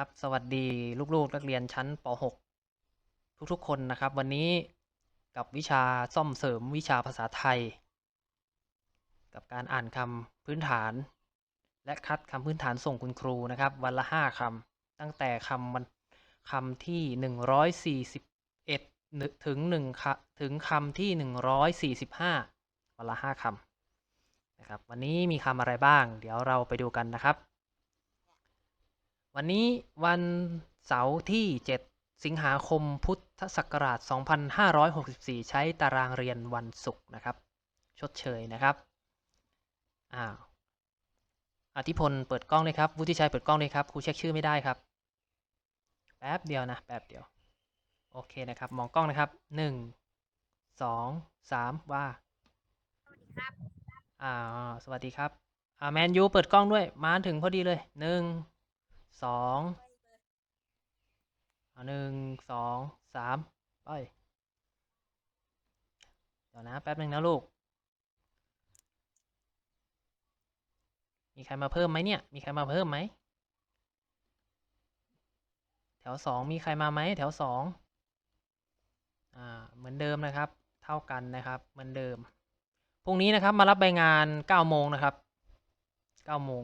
ครับสวัสดีลูกๆนักเรียนชั้นป .6 ทุกๆ คนนะครับ วันนี้กับวิชาซ่อมเสริมวิชาภาษาไทย กับการอ่านคำพื้นฐาน และคัดคำพื้นฐานส่งคุณครูนะครับ วันละ 5คำตั้งแต่คำวันคำที่ 141 ถึง1คถึงคำที่ 145 วันละ 5คำนะครับวันนี้มีคำอะไรบ้าง เดี๋ยวเราไปดูกันนะครับ วันนี้วันเสาร์ที่ 7 สิงหาคมพุทธศักราช 2564 ใช้ตารางเรียนวันศุกร์นะครับ ชดเชยนะครับอ้าวอธิพลเปิดกล้องเลยครับวุฒิชัยเปิดกล้องเลยครับครูเช็คชื่อไม่ได้ครับ แป๊บเดียวนะ แป๊บเดียว โอเคนะครับ มองกล้องนะครับ 1 2 3 ว่าอ่าสวัสดีครับอ่าแมนยูเปิดกล้องด้วย มาถึงพอดีเลยหนึ่ง สองเอาหนึ่งสองสามไปเดี๋ยวนะแป๊บหนึ่งนะลูก มีใครมาเพิ่มไหมเนี่ย มีใครมาเพิ่มไหม แถวสองมีใครมาไหมแถวสองอ่า เหมือนเดิมนะครับ เท่ากันนะครับ เหมือนเดิม พรุ่งนี้นะครับมารับใบงานเก้าโมงนะครับเก้าโมง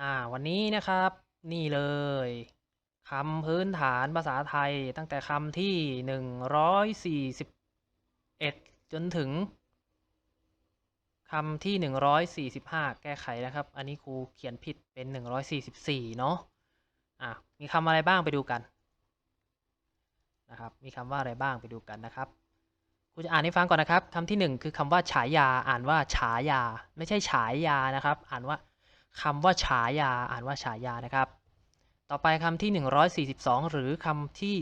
อ่าวันนี้นะครับนี่เลยคำพื้นฐานภาษาไทยตั้งแต่คำที่หนึ่งร้อยสี่สิบเอ็ดจนถึงคำที่หนึ่งร้อยสี่สิบห้าแก้ไขนะครับ อันนี้ครูเขียนผิดเป็นหนึ่งร้อยสี่สิบสี่เนาะอะมีคำอะไรบ้างไปดูกันนะครับมีคำว่าอะไรบ้างไปดูกันนะครับครูจะอ่านให้ฟังก่อนนะครับคำที่หนึ่งคือคำว่าฉายาอ่านว่าฉายา ไม่ใช่ฉายานะครับ อ่านว่า คำว่าฉายาอ่านว่าฉายานะครับ ต่อไปคำที่ 142 หรือคำที่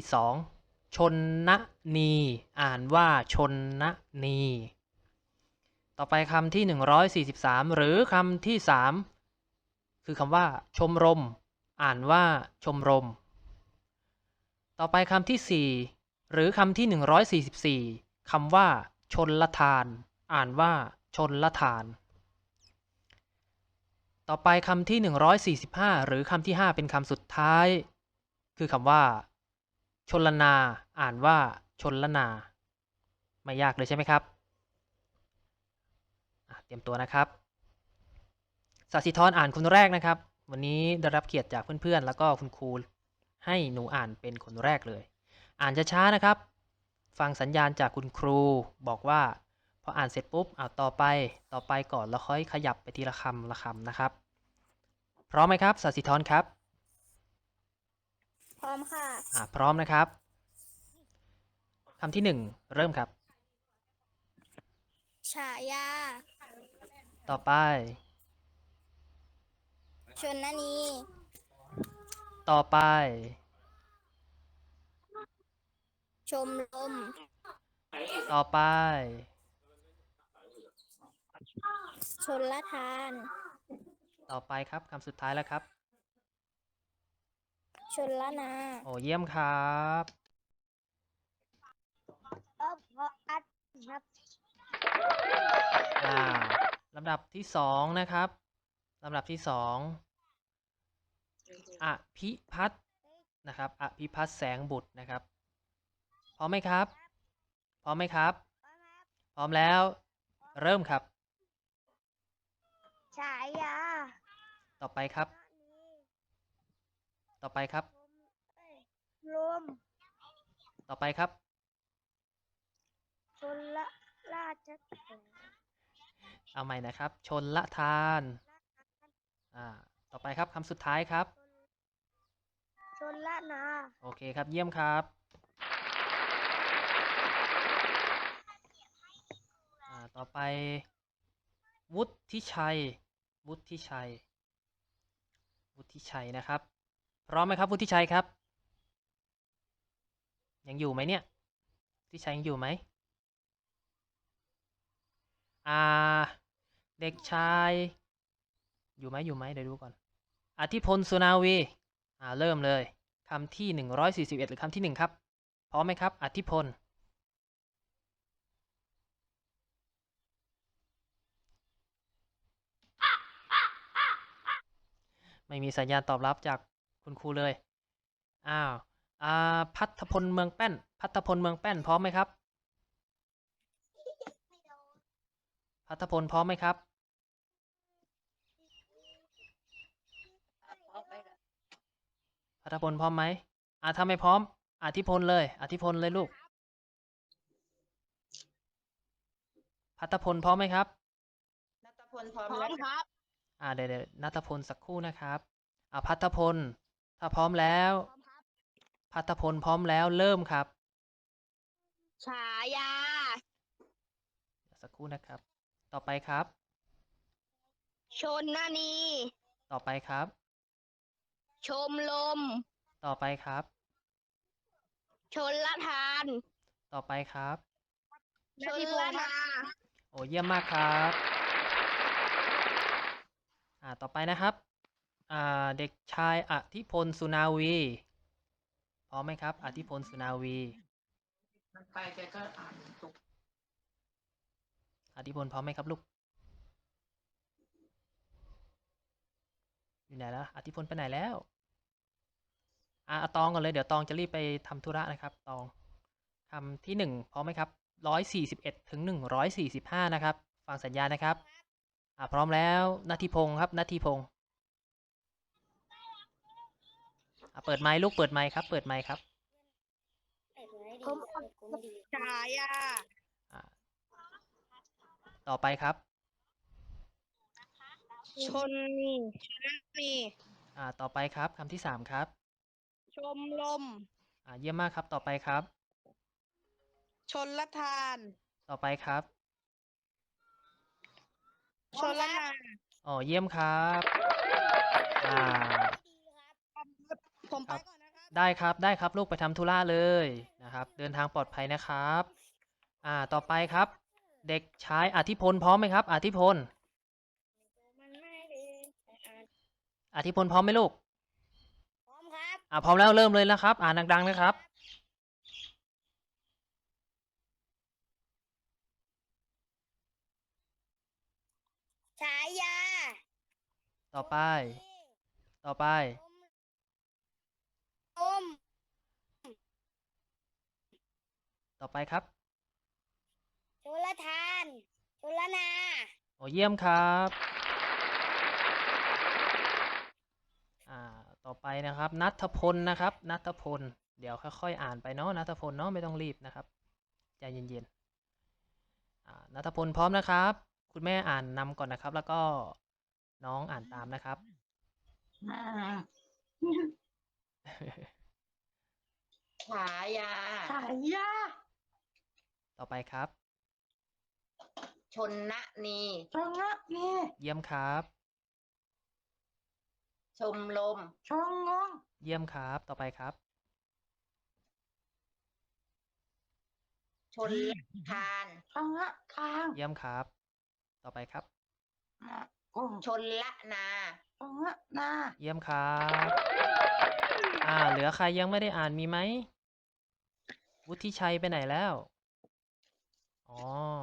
2 ชนนะนี อ่านว่าชนนะนี ต่อไปคำที่ 143 หรือคำที่ 3 คือคำว่า ชมรม อ่านว่าชมรม ต่อไปคำที่ 4 หรือคำที่ 144คำว่า ชนละทาน อ่านว่าชนละทาน ต่อไปคำที่ 145 หรือคำที่ 5 เป็นคำสุดท้าย คือคำว่า ชนละนา อ่านว่า ชนละนา ไม่ยากเลยใช่ไหมครับเตรียมตัวนะครับสัสิธรอ่านคนแรกนะครับ วันนี้ได้รับเกียรติจากเพื่อนๆ แล้วก็คุณครูให้หนูอ่านเป็นคนแรกเลย อ่านช้าๆนะครับ ฟังสัญญาณจากคุณครูบอกว่าพออ่านเสร็จปุ๊บเอาต่อไป ต่อไปก่อนแล้วค่อยขยับไปทีละคำละคำนะครับ พร้อมไหมครับสัสิธรครับ พร้อมค่ะ อ่าพร้อมนะครับคำที่หนึ่งเริ่มครับ ฉายา ต่อไป ชนนนีต่อไป ชมรม ต่อไป ชนละทาน ต่อไปครับคำสุดท้ายแล้วครับ ชนละนาโอ้เยี่ยมครับอ่าลำดับที่สองนะครับลำดับที่สองอภิพัฒน์นะครับอภิพัฒน์แสงบุตรนะครับพร้อมไหมครับพร้อมไหมครับ พร้อมแล้ว เริ่มครับฉายา ต่อไปครับ ต่อไปครับรวมต่อไปครับ ชนละราชเอาใหม่นะครับ ชนละทาน อ่า ต่อไปครับคำสุดท้ายครับ ชนละนา โอเคครับ เยี่ยมครับ อ่า ต่อไป วุฒิชัย วุฒิชัย วุฒิชัยนะครับ พร้อมไหมครับวุฒิชัยครับ ยังอยู่ไหมเนี่ยวุฒิชัยยังอยู่ไหมอ่าเด็กชาย อยู่ไหมอยู่ไหมเดี๋ยวดูก่อน อธิพลสุนาวีอ่าเริ่มเลยคำที่ 141 หรือคำที่ 1 ครับ พร้อมไหมครับ อธิพล ไม่มีสัญญาณตอบรับจากคุณครูเลย อ้าวอ่าพัทพลเมืองแป้น พัทพลเมืองแป้นพร้อมไหมครับ พัทพลพร้อมไหมครับ พัทพลพร้อมไหมอ่าถ้าไม่พร้อมอธิพลเลย อธิพลเลยลูก พัทพลพร้อมไหมครับ นัตพลพร้อมแล้วครับ อ่าเดี๋ยวเดี๋ยวนัทพลสักครู่นะครับอ่าพัทพล ถ้าพร้อมแล้วพร้อมครับพัทพลพร้อมแล้วเริ่มครับ ฉายาเดี๋ยวสักครู่นะครับ ต่อไปครับ ชนนานี ต่อไปครับ ชมลม ต่อไปครับ ชนละทาน ต่อไปครับ ชนละนา โอ้เยี่ยมมากครับ อ่าต่อไปนะครับอ่าเด็กชายอธิพลสุนาวีพร้อมไหมครับอธิพลสุนาวีไปแกก็อ่านถูกอธิพลพร้อมไหมครับลูกอยู่ไหนแล้วอธิพลไปไหนแล้วอะเอาตองก่อนเลยเดี๋ยวตองจะรีบไปทำธุระนะครับตองคำที่หนึ่งพร้อมไหมครับร้อยสี่สิบเอ็ดถึงหนึ่งร้อยสี่สิบห้านะครับ ฟังสัญญาณนะครับ อะพร้อมแล้วนาทีพงศ์ครับนาทีพงศ์อะเปิดไมค์ลูกเปิดไมค์ครับ เปิดไมค์ครับฉายาอะต่อไปครับ ชนนีชนนานีอ่าต่อไปครับคำที่สามครับ ชมลม อ่าเยี่ยมมากครับต่อไปครับ ชนละทาน ต่อไปครับ ชนละนาอ๋อเยี่ยมครับอ่าผมไปครับก่อนนะครับ ได้ครับได้ครับลูกไปทำธุระเลยนะครับ เดินทางปลอดภัยนะครับอ่าต่อไปครับ เด็กชายอธิพลพร้อมไหมครับอธิพลอธิพลพร้อมไหมลูกพร้อมครับอ่าพร้อมแล้วเริ่มเลยนะครับ อ่านดังๆนะครับ ฉายาต่อไป ต่อไป อมต่อไปครับชลทานชลนา โอ้เยี่ยมครับ อ่า ต่อไปนะครับ นัทพลนะครับ นัทพล เดี๋ยวค่อยๆอ่านไปเนาะ นัทพลเนาะ ไม่ต้องรีบนะครับ ใจเย็นๆ อ่า นัทพลพร้อมนะครับ คุณแม่อ่านนำก่อนนะครับ แล้วก็น้องอ่านตามนะครับอ่าฉายาฉายา ต่อไปครับ ชนนะนีชงะนี่เยี่ยมครับ ชมลม ชงงง เยี่ยมครับ ต่อไปครับ ชนละทานชงะคางเยี่ยมครับ ต่อไปครับนะกุ้งชนละนาชงะนา เยี่ยมครับ อ่า เหลือใครยังไม่ได้อ่านมีไหม วุฒิชัยไปไหนแล้ว อ๋อ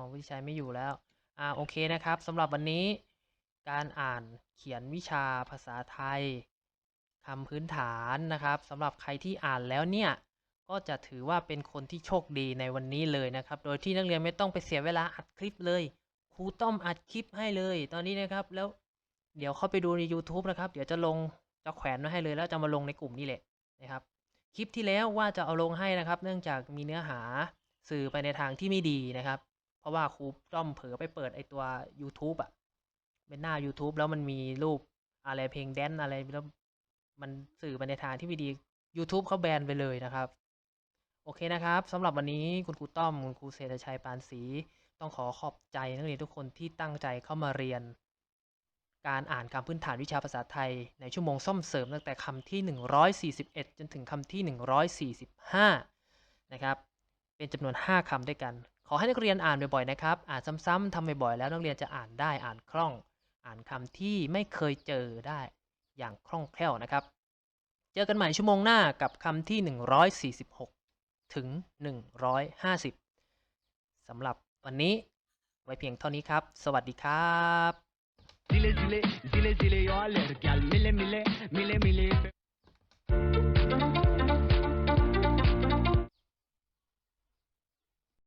วุฒิชัยไม่อยู่แล้ว อ่า โอเคนะครับสำหรับวันนี้ การอ่านเขียนวิชาภาษาไทยคำพื้นฐานนะครับสำหรับใครที่อ่านแล้วเนี่ยก็จะถือว่าเป็นคนที่โชคดีในวันนี้เลยนะครับ โดยที่นักเรียนไม่ต้องไปเสียเวลาอัดคลิปเลยค รูต้อมอัดคลิปให้เลย ตอนนี้นะครับ แล้วเดี๋ยวเข้าไปดูใน YouTube นะครับ เดี๋ยวจะลงจะแขวนไว้ให้เลย แล้วจะมาลงในกลุ่มนี่แหละนะครับ คลิปที่แล้วว่าจะเอาลงให้นะครับ เนื่องจากมีเนื้อหาสื่อไปในทางที่ไม่ดีนะครับ เพราะว่าครูต้อมเผลอไปเปิดไอตัว YouTube อะเป็นหน้า YouTube แล้วมันมีรูปอะไรเพลงแดนอะไรแล้วมันสื่อไปในทางที่ไม่ดี YouTube เขาแบนไปเลยนะครับ โอเคนะครับสำหรับวันนี้คุณครูต้อมคุณครูเศรษฐชัยปานศรี ต้องขอขอบใจนักเรียนทุกคนที่ตั้งใจเข้ามาเรียน การอ่านคำพื้นฐานวิชาภาษาไทย ในชั่วโมงซ่อมเสริมตั้งแต่คำที่ 141 จนถึงคำที่ 145 นะครับ เป็นจำนวน 5คำด้วยกัน ขอให้นักเรียนอ่านบ่อยๆนะครับ อ่านซ้ำๆทำบ่อยๆแล้วนักเรียนจะอ่านได้อ่านคล่อง อ่านคำที่ไม่เคยเจอได้อย่างคล่องแคล่วนะครับ เจอกันใหม่ชั่วโมงหน้ากับคำที่ 146 ถึง 150สำหรับ วันนี้ไว้เพียงเท่านี้ครับ สวัสดีครับ zile zile zile zile eu alerg al mile mile mile mile